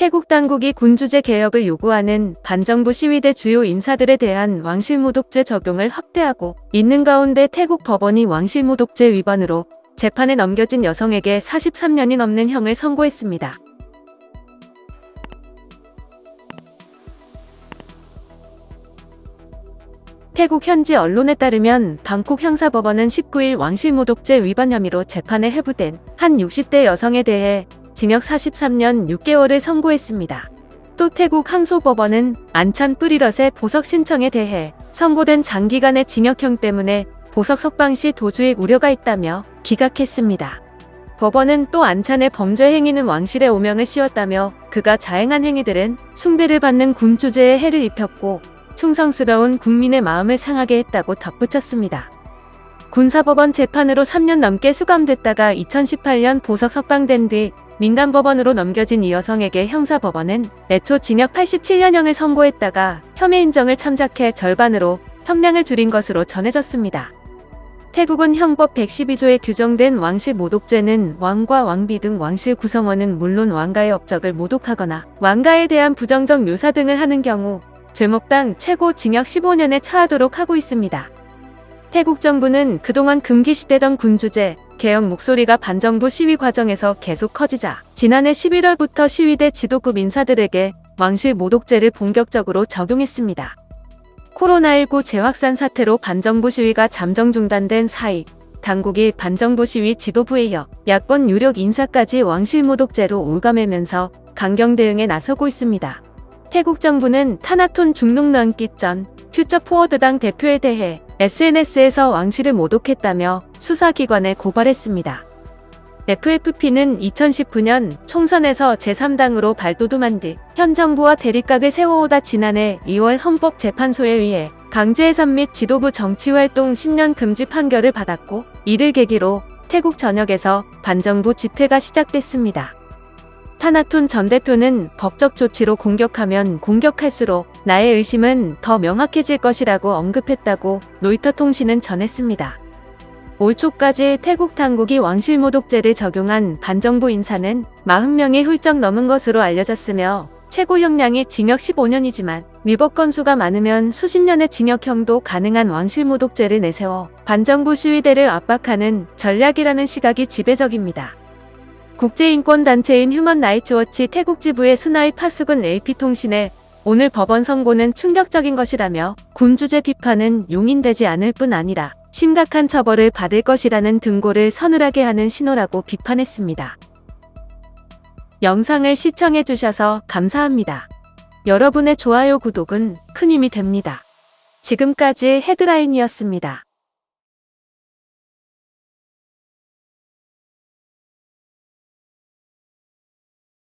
태국 당국이 군주제 개혁을 요구하는 반정부 시위대 주요 인사들에 대한 왕실모독죄 적용을 확대하고 있는 가운데 태국 법원이 왕실모독죄 위반으로 재판에 넘겨진 여성에게 43년이 넘는 형을 선고했습니다. 태국 현지 언론에 따르면 방콕 형사법원은 19일 왕실모독죄 위반 혐의로 재판에 회부된 한 60대 여성에 대해 징역 43년 6개월을 선고했습니다. 또 태국 항소법원은 안찬 뿌리럿의 보석 신청에 대해 선고된 장기간의 징역형 때문에 보석 석방 시 도주의 우려가 있다며 기각했습니다. 법원은 또 안찬의 범죄 행위는 왕실의 오명을 씌웠다며 그가 자행한 행위들은 숭배를 받는 군주제에 해를 입혔고 충성스러운 국민의 마음을 상하게 했다고 덧붙였습니다. 군사법원 재판으로 3년 넘게 수감됐다가 2018년 보석 석방된 뒤 민간법원으로 넘겨진 이 여성에게 형사법원은 애초 징역 87년형을 선고했다가 혐의 인정을 참작해 절반으로 형량을 줄인 것으로 전해졌습니다. 태국은 형법 112조에 규정된 왕실 모독죄는 왕과 왕비 등 왕실 구성원은 물론 왕가의 업적을 모독하거나 왕가에 대한 부정적 묘사 등을 하는 경우 죄목당 최고 징역 15년에 처하도록 하고 있습니다. 태국 정부는 그동안 금기시되던 군주제, 개혁 목소리가 반정부 시위 과정에서 계속 커지자 지난해 11월부터 시위대 지도급 인사들에게 왕실 모독죄를 본격적으로 적용했습니다. 코로나19 재확산 사태로 반정부 시위가 잠정 중단된 사이 당국이 반정부 시위 지도부에 이어 야권 유력 인사까지 왕실 모독죄로 올가매면서 강경 대응에 나서고 있습니다. 태국 정부는 타나톤 중농 넘기 전 퓨처 포워드당 대표에 대해 SNS에서 왕실을 모독했다며 수사기관에 고발했습니다. FFP는 2019년 총선에서 제3당으로 발돋움한 뒤 현 정부와 대립각을 세워오다 지난해 2월 헌법재판소에 의해 강제해산 및 지도부 정치활동 10년 금지 판결을 받았고 이를 계기로 태국 전역에서 반정부 집회가 시작됐습니다. 타나툰 전 대표는 법적 조치로 공격하면 공격할수록 나의 의심은 더 명확해질 것이라고 언급했다고 로이터 통신은 전했습니다. 올 초까지 태국 당국이 왕실모독죄를 적용한 반정부 인사는 40명이 훌쩍 넘은 것으로 알려졌으며 최고 형량이 징역 15년이지만 위법 건수가 많으면 수십 년의 징역형도 가능한 왕실모독죄를 내세워 반정부 시위대를 압박하는 전략이라는 시각이 지배적입니다. 국제인권단체인 휴먼라이츠워치 태국 지부의 수나이 파수근 AP통신에 오늘 법원 선고는 충격적인 것이라며 군주제 비판은 용인되지 않을 뿐 아니라 심각한 처벌을 받을 것이라는 등고를 서늘하게 하는 신호라고 비판했습니다. 영상을 시청해주셔서 감사합니다. 여러분의 좋아요 구독은 큰 힘이 됩니다. 지금까지 헤드라인이었습니다.